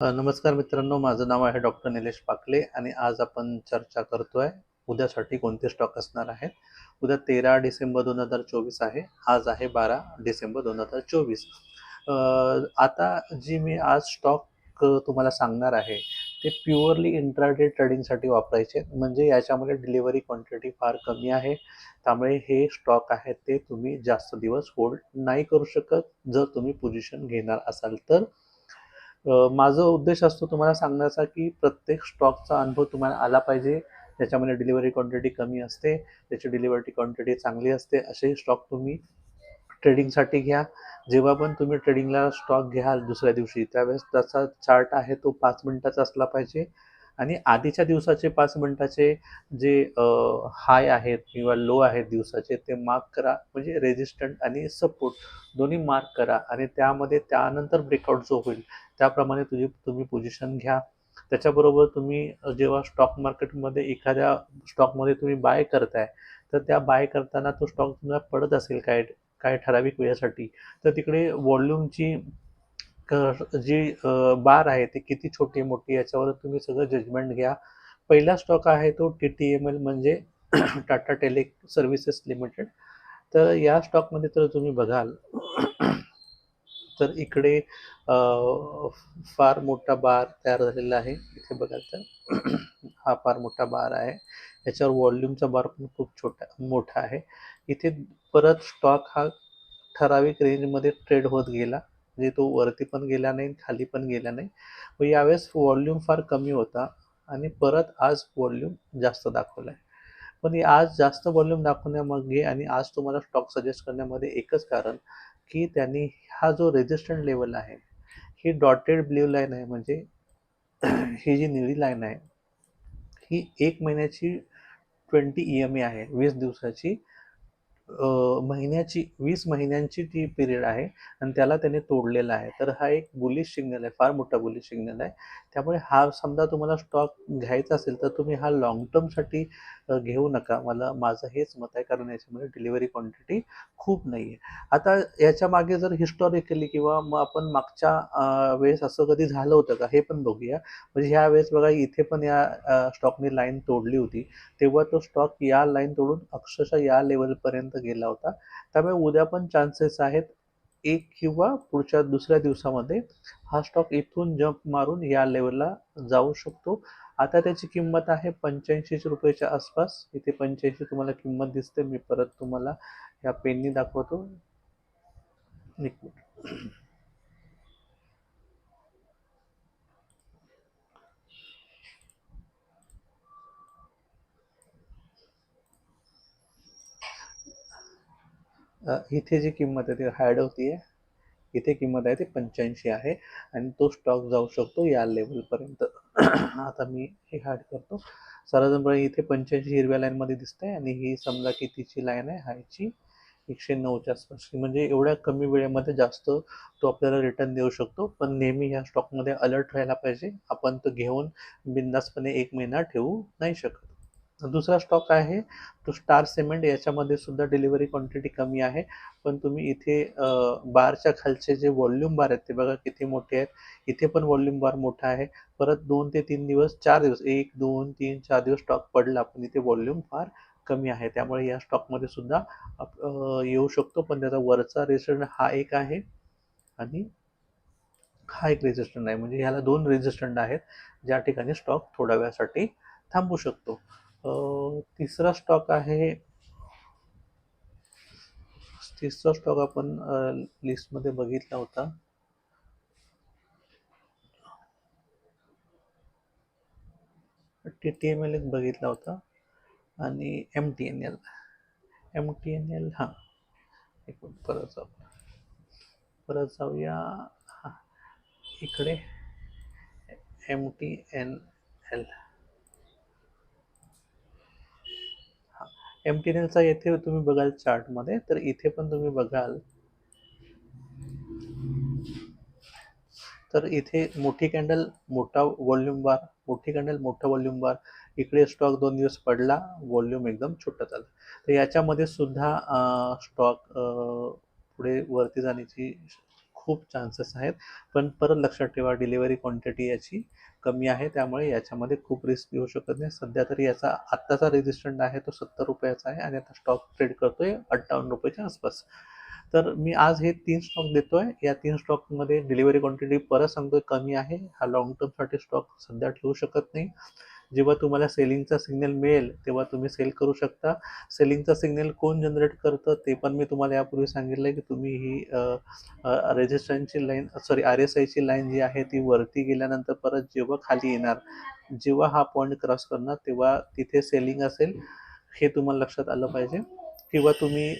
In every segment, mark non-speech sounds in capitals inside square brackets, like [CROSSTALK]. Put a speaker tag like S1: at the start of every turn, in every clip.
S1: नमस्कार मित्रांनो माझं नाव आहे डॉक्टर निलेश पाकले आणि आज आपण चर्चा करतोय उद्यासाठी कोणते स्टॉक असणार आहेत. उद्या तेरा डिसेंबर दोन हजार चोवीस आहे आज आहे बारा डिसेंबर दोन हजार चोवीस. आता जी मी आज स्टॉक तुम्हाला सांगणार आहे ते प्युअरली इंट्राडे ट्रेडिंगसाठी वापरायचे म्हणजे याच्यामध्ये डिलिव्हरी क्वांटिटी फार कमी आहे त्यामुळे हे स्टॉक आहे ते तुम्ही जास्त दिवस होल्ड नाही करू शकत जर तुम्ही पोझिशन घेणार असाल तर. माझा उद्देश असतो तुम्हाला सांगण्याचा की प्रत्येक स्टॉकचा अनुभव तुम्हाला आला पाहिजे. त्याच्यामध्ये डिलिव्हरी क्वांटिटी कमी असते त्याची डिलिव्हरी क्वांटिटी चांगली असते असे स्टॉक तुम्ही ट्रेडिंगसाठी घ्या. जेव्हा पण तुम्ही ट्रेडिंगला स्टॉक घ्याल दुसऱ्या दिवशी त्यावेळेस त्याचा चार्ट आहे तो पाच मिनिटाचा असला पाहिजे. आणि आधीच्या दिवसाचे पाच मिनिटाचे जे हाय आहेत किंवा लो आहेत दिवसाचे ते मार्क करा. म्हणजे रेजिस्टंट आणि सपोर्ट दोन्ही मार्क करा. आणि त्यामध्ये त्यानंतर ब्रेकआउट जो होईल त्याप्रमाणे तुझी तुम्ही पोझिशन घ्या. त्याच्याबरोबर तुम्ही जेव्हा स्टॉक मार्केटमध्ये एखाद्या स्टॉकमध्ये तुम्ही बाय करताय तर त्या बाय करताना तो स्टॉक तुम्हाला पडत असेल काय काय ठराविक वेळेसाठी. तर तिकडे व्हॉल्यूमची जी बार आहे ती किती छोटी मोठी याच्यावर तुम्ही सगळं जजमेंट घ्या. पहिला स्टॉक आहे तो टी टी एम एल म्हणजे टाटा टेले सर्व्हिसेस लिमिटेड तर या स्टॉकमध्ये तर तुम्ही बघाल [CLEARS THROAT] तर इकडे फार मोठा बार तयार झालेला आहे. इथे बघाल तर [CLEARS THROAT] हा फार मोठा बार आहे. याच्यावर व्हॉल्युमचा बार पण खूप छोटा मोठा आहे. इथे परत स्टॉक हा ठराविक रेंजमध्ये ट्रेड होत गेला. म्हणजे तो वरती पण गेला नाही खाली पण गेला नाही. मग यावेळेस वॉल्यूम फार कमी होता आणि परत आज वॉल्यूम जास्त दाखवला आहे पण आज जास्त वॉल्यूम दाखवण्यामागे आणि आज तुम्हाला स्टॉक सजेस्ट करण्यामध्ये एकच कारण की त्यांनी हा जो रेजिस्टंट लेवल आहे ही डॉटेड ब्ल्यू लाईन आहे म्हणजे [CLEARS THROAT] ही जी निळी लाईन आहे ही एक महिन्याची ट्वेंटी ई एम ए आहे वीस दिवसाची. महिन्याची वीस महिन्यांची ती पिरियड आहे आणि त्याला त्याने तोडलेला आहे. तर हा एक बुलिश सिग्नल आहे फार मोठा बुलिश सिग्नल आहे. त्यामुळे हा समजा तुम्हाला स्टॉक घ्यायचा असेल तर तुम्ही हा लॉंग टर्मसाठी घेऊ नका. मला माझं हेच मत आहे कारण याच्यामध्ये डिलिव्हरी क्वांटिटी खूप नाही आहे आता याच्या मागे जर हिस्टॉरिकली किंवा मग आपण मागच्या वेळेस असं कधी झालं होतं का हे पण बघूया. म्हणजे ह्या वेळेस बघा इथे पण या स्टॉकने लाईन तोडली होती. तेव्हा तो स्टॉक या लाईन तोडून अक्षरशः या लेवलपर्यंत गेला होता. त्यामुळे उद्या पण चान्सेस आहेत एक किंवा पुढच्या दुसऱ्या दिवसामध्ये हा स्टॉक इथून जंप मारून या लेवलला जाऊ शकतो. आता त्याची किंमत आहे पंच्याऐंशी रुपयाच्या आसपास. इथे पंच्याऐंशी तुम्हाला किंमत दिसते. मी परत तुम्हाला या पेननी दाखवतो. एक इथे जी किंमत आहे ती हायड होती आहे. इथे किंमत आहे ती पंच्याऐंशी आहे आणि तो स्टॉक जाऊ शकतो या लेवलपर्यंत आता मी हे हार्ड करतो. साधारणपणे इथे पंच्याऐंशी हिरव्या लाईनमध्ये दिसते आणि ही समजा कितीची लाईन आहे? हायची एकशे नऊच्या आसपास. म्हणजे एवढ्या कमी वेळेमध्ये जास्त तो आपल्याला रिटर्न देऊ शकतो. पण नेहमी ह्या स्टॉकमध्ये अलर्ट राहायला पाहिजे. आपण तो घेऊन बिंदासपणे एक महिना ठेवू नाही शकत. दुसरा स्टॉक आहे तो स्टार सिमेंट याच्यामध्ये सुद्धा डिलिव्हरी क्वांटिटी कमी आहे. पण तुम्ही इथे बारच्या खालचे जे वॉल्यूम बार आहेत ते बघा किती मोठे आहेत. इथे पण व्हॉल्यूम बार मोठा आहे. परत दोन ते तीन दिवस चार दिवस एक दोन तीन चार दिवस स्टॉक पडला पण इथे वॉल्यूम फार कमी आहे. त्यामुळे या स्टॉकमध्ये सुद्धा येऊ शकतो. पण त्याचा वरचा रेजिस्टंट हा एक आहे आणि हा एक रेजिस्टंट आहे म्हणजे ह्याला दोन रेजिस्टंट आहेत. ज्या ठिकाणी स्टॉक थोड्या वेळासाठी थांबू शकतो. तिसरा स्टॉक आहे. तिसरा स्टॉक आपण लिस्टमध्ये बघितला होता. टी टी एम एल एक बघितला होता. आणि M T N L M T N L हां. एक परत जाऊ. परत जाऊया. हां. इकडे M T N L M T N एलचा येथे तुम्ही बघाल चार्टमध्ये तर इथे पण तुम्ही बघाल. तर इथे मोठी कॅन्डल मोठा वॉल्यूम बार मोठी कॅन्डल मोठा वॉल्यूम बार. इकडे स्टॉक दोन दिवस पडला व्हॉल्युम एकदम छोटा झाला. तर याच्यामध्ये सुद्धा स्टॉक पुढे वरती जाण्याची खूप चान्सेस आहेत. पण परत लक्षात ठेवा डिलिव्हरी क्वांटिटी याची कमी आहे. त्यामुळे याच्यामध्ये खूप रिस्क येऊ शकत नाही. सध्या तरी याचा आत्ताचा रेजिस्टंट आहे तो सत्तर रुपयाचा आहे आणि आता स्टॉक ट्रेड करतोय अठ्ठावन्न रुपयाच्या आसपास. तर मी आज हे तीन स्टॉक देतोय. या तीन स्टॉकमध्ये डिलिव्हरी क्वांटिटी परत सांगतोय कमी आहे. हा लॉंग टर्मसाठी स्टॉक सध्या ठेवू शकत नाही. जेव्हा तुम्हाला सेलिंगचा सिग्नल मिळेल तेव्हा तुम्ही सेल करू शकता. सेलिंगचा सिग्नल कोण जनरेट करतं ते पण मी तुम्हाला यापूर्वी सांगितलं आहे की तुम्ही ही रेजिस्टन्सची लाईन सॉरी आर एस आयची लाईन जी आहे ती वरती गेल्यानंतर परत जेव्हा खाली येणार जेव्हा हा पॉईंट क्रॉस करणार तेव्हा तिथे सेलिंग असेल हे तुम्हाला लक्षात आलं पाहिजे. किंवा तुम्ही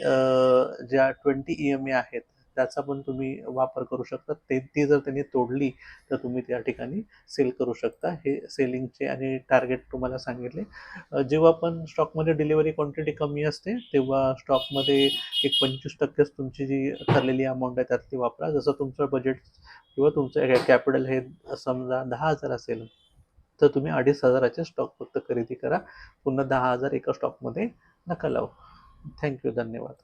S1: ज्या ट्वेंटी ई एम ए आहेत त्याचा पण तुम्ही वापर करू शकता. ते ती जर त्यांनी तोडली तर तुम्ही त्या ठिकाणी सेल करू शकता. हे सेलिंगचे आणि टार्गेट तुम्हाला सांगितले. जेव्हा पण स्टॉकमध्ये डिलिव्हरी क्वांटिटी कमी असते तेव्हा स्टॉकमध्ये एक पंचवीस टक्केच तुमची जी ठरलेली अमाऊंट आहे त्यातली वापरा. जसं तुमचं बजेट किंवा तुमचं कॅपिटल हे समजा दहा हजार असेल तर तुम्ही अडीच हजाराचे स्टॉक फक्त खरेदी करा. पुन्हा दहा हजार एका स्टॉकमध्ये नका लावू. थँक्यू धन्यवाद.